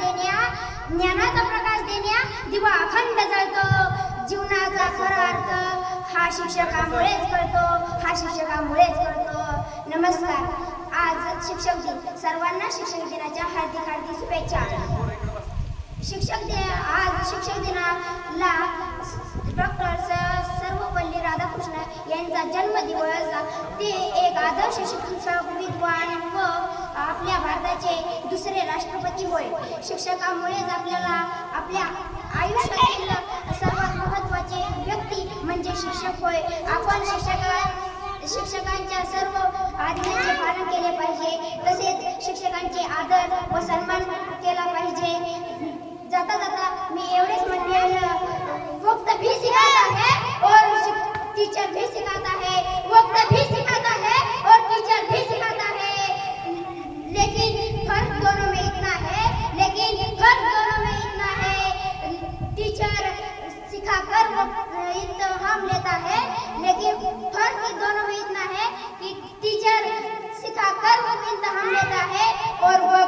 देण्या ज्ञानाचा प्रकाश देण्या दिवा अखंड जळतो. जीवनाचा खरा अर्थ हा शिक्षकामुळेच कळतो हा शिक्षकामुळेच कळतो. नमस्कार. आज शिक्षक दिन. सर्वांना शिक्षक दिनाच्या हार्दिक हार्दिक शुभेच्छा. शिक्षक दिन आज शिक्षक दिनाला डॉक्टर सर्वपल्ली राधाकृष्ण यांचा जन्मदिवस. ते एक आदर्श शिक्षक विद्वान व आपल्या भारताचे दुसरे राष्ट्रपती होय. शिक्षकामुळेच आपल्याला आपल्या आयुष्यातील सर्वात महत्त्वाचे व्यक्ती म्हणजे शिक्षक होय. आपण शिक्षका शिक्षकांच्या सर्व आज्ञांचे पालन केले पाहिजे. तसेच शिक्षकांचे आदर व सन्मान सिखाकर वो इम्तहान लेता है और वो